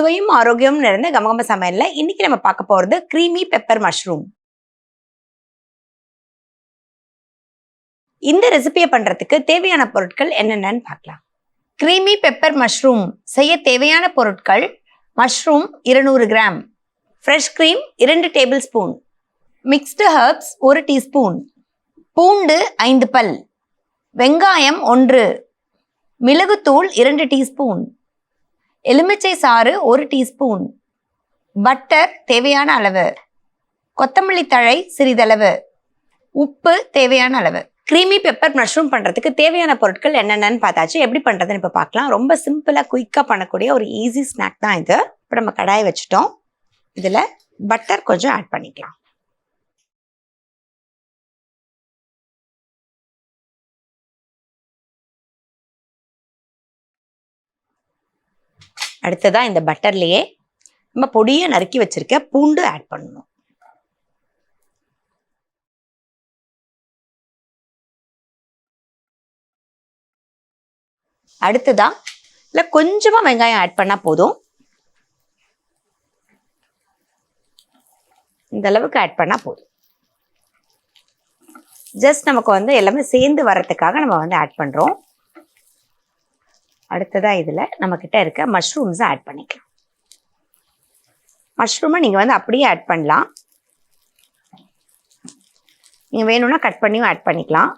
சுவையும் ஆரோக்கியமும் நிறைந்த கமகம சமையலில் இன்னைக்கு நம்ம பார்க்க போறது க்ரீமி பெப்பர் மஷ்ரூம் இந்த ரெசிபியை பண்றதுக்கு தேவையான பொருட்கள் என்னென்னு பார்க்கலாம். க்ரீமி பெப்பர் மஷ்ரூம் செய்ய தேவையான பொருட்கள் மஷ்ரூம் இருநூறு கிராம் ஃப்ரெஷ் க்ரீம் இரண்டு டேபிள் ஸ்பூன் மிக்ஸ்டு ஹர்ப்ஸ் ஒரு டீஸ்பூன் பூண்டு ஐந்து பல் வெங்காயம் ஒன்று மிளகுத்தூள் இரண்டு டீஸ்பூன் எலுமிச்சை சாறு ஒரு டீஸ்பூன். பட்டர் தேவையான அளவு. கொத்தமல்லி தழை சிறிதளவு. உப்பு தேவையான அளவு. க்ரீமி பெப்பர் மஷ்ரூம் பண்ணுறதுக்கு தேவையான பொருட்கள் என்னென்னு பார்த்தாச்சு. எப்படி பண்ணுறதுன்னு இப்போ பார்க்கலாம். ரொம்ப சிம்பிளாக குயிக்காக பண்ணக்கூடிய ஒரு ஈஸி ஸ்நாக் தான் இது. இப்போ நம்ம கடாயை வச்சுட்டோம். இதில் பட்டர் கொஞ்சம் ஆட் பண்ணிக்கலாம். அடுத்ததாக இந்த பட்டர்லேயே நம்ம பொடியை நறுக்கி வச்சிருக்க பூண்டு ஆட் பண்ணணும். அடுத்ததா இல்லை கொஞ்சமாக வெங்காயம் ஆட் பண்ணால் போதும். இந்த அளவுக்கு ஆட் பண்ணால் போதும். ஜஸ்ட் நமக்கு வந்து எல்லாமே சேர்ந்து வர்றதுக்காக நம்ம வந்து ஆட் பண்ணுறோம் அடுத்ததாக இதில் நம்மக்கிட்ட இருக்க மஷ்ரூம்ஸை ஆட் பண்ணிக்கலாம். மஷ்ரூமை நீங்கள் வந்து அப்படியே ஆட் பண்ணலாம். நீங்கள் வேணும்னா கட் பண்ணியும் ஆட் பண்ணிக்கலாம்.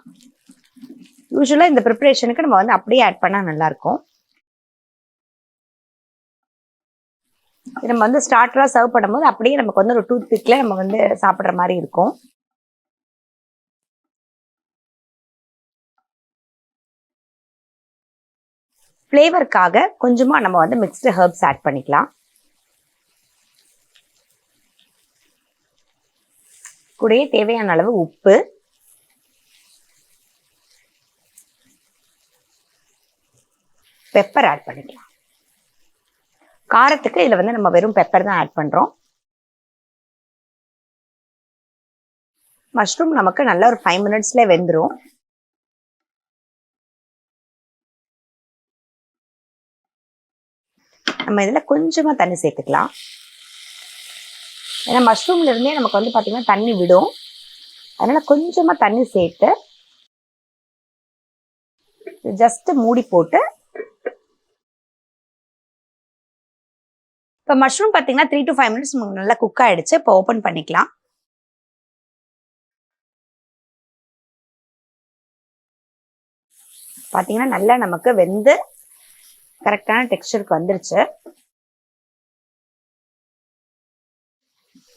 யூஸ்வலாக இந்த ப்ரிப்பரேஷனுக்கு நம்ம வந்து அப்படியே ஆட் பண்ணால் நல்லாயிருக்கும். இது நம்ம வந்து ஸ்டார்டராக சர்வ் பண்ணும்போது அப்படியே நமக்கு வந்து ஒரு டூத் பிக்கில் நம்ம வந்து சாப்பிட்ற மாதிரி இருக்கும். ஃப்ளேவருக்காக கொஞ்சமாக நம்ம வந்து மிக்ஸ்டு ஹர்ப்ஸ் ஆட் பண்ணிக்கலாம். கூடயே தேவையான அளவு உப்பு. பெப்பர் ஆட் பண்ணிக்கலாம். காரத்துக்கு இதில் வந்து நம்ம வெறும் பெப்பர் தான் ஆட் பண்ணுறோம் மஷ்ரூம் நமக்கு நல்ல ஒரு ஃபைவ் மினிட்ஸில் வெந்துடும் நம்ம இதில் கொஞ்சமாக தண்ணி சேர்த்துக்கலாம். ஏன்னா மஷ்ரூம்ல இருந்தே நமக்கு வந்து பார்த்தீங்கன்னா தண்ணி விடும். அதனால கொஞ்சமாக தண்ணி சேர்த்து ஜஸ்ட் மூடி போட்டு இப்போ மஷ்ரூம் பார்த்தீங்கன்னா த்ரீ டு ஃபைவ் மினிட்ஸ் நல்லா குக் ஆகிடுச்சு இப்போ ஓப்பன் பண்ணிக்கலாம். பார்த்தீங்கன்னா நல்லா நமக்கு வெந்து கரெக்டான டெக்ஸ்டருக்கு வந்துருச்சு.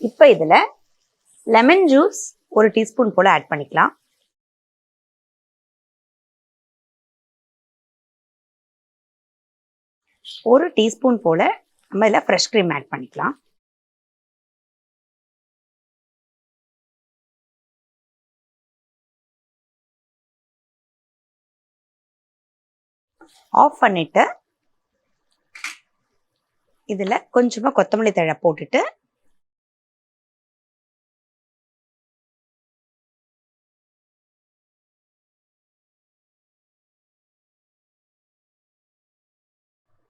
இப்போ இதில் லெமன் ஜூஸ் ஒரு டீஸ்பூன் போல் ஆட் பண்ணிக்கலாம். ஒரு டீஸ்பூன் போல் நம்ம இதில் ஃப்ரெஷ் க்ரீம் ஆட் பண்ணிக்கலாம். ஆஃப் பண்ணிவிட்டு இதில் கொஞ்சமாக கொத்தமல்லி தழை போட்டுட்டு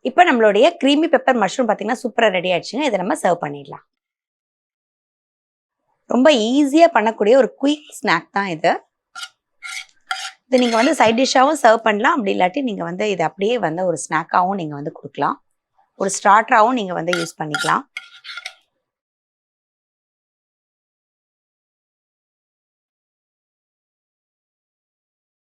இப்போ நம்மளுடைய க்ரீமி பெப்பர் மஷ்ரூம் பார்த்தீங்கன்னா சூப்பராக ரெடி ஆயிடுச்சுங்க இதை நம்ம சர்வ் பண்ணிடலாம். ரொம்ப ஈஸியாக பண்ணக்கூடிய ஒரு குயிக் ஸ்நாக் தான் இது. இது நீங்கள் வந்து சைட் டிஷ்ஷாகவும் சர்வ் பண்ணலாம். அப்படி இல்லாட்டி நீங்கள் வந்து இதை அப்படியே வந்து ஒரு ஸ்நாக்காகவும் நீங்கள் வந்து கொடுக்கலாம். ஒரு ஸ்டார்டராகவும் நீங்கள் வந்து யூஸ் பண்ணிக்கலாம்.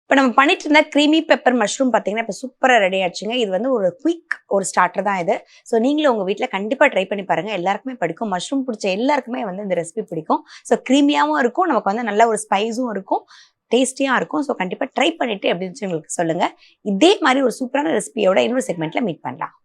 இப்போ நம்ம பண்ணிட்டு இருந்த க்ரீமி பெப்பர் மஷ்ரூம் பார்த்தீங்கன்னா இப்போ சூப்பராக ரெடி ஆச்சுங்க இது வந்து ஒரு குயிக் ஒரு ஸ்டார்டர் தான் இது. ஸோ நீங்களும் உங்கள் வீட்டில் கண்டிப்பாக ட்ரை பண்ணி பாருங்கள் எல்லாருக்குமே பிடிக்கும். மஷ்ரூம் பிடிச்ச எல்லாருக்குமே வந்து இந்த ரெசிபி பிடிக்கும். ஸோ க்ரீமியாகவும் இருக்கும். நமக்கு வந்து நல்ல ஒரு ஸ்பைஸும் இருக்கும். டேஸ்டியாக இருக்கும். ஸோ கண்டிப்பாக ட்ரை பண்ணிட்டு அப்படின்னு சொல்லி உங்களுக்கு சொல்லுங்கள் இதே மாதிரி ஒரு சூப்பரான ரெசிபியோட இன்னொரு செக்மெண்ட்டில் மீட் பண்ணலாம்.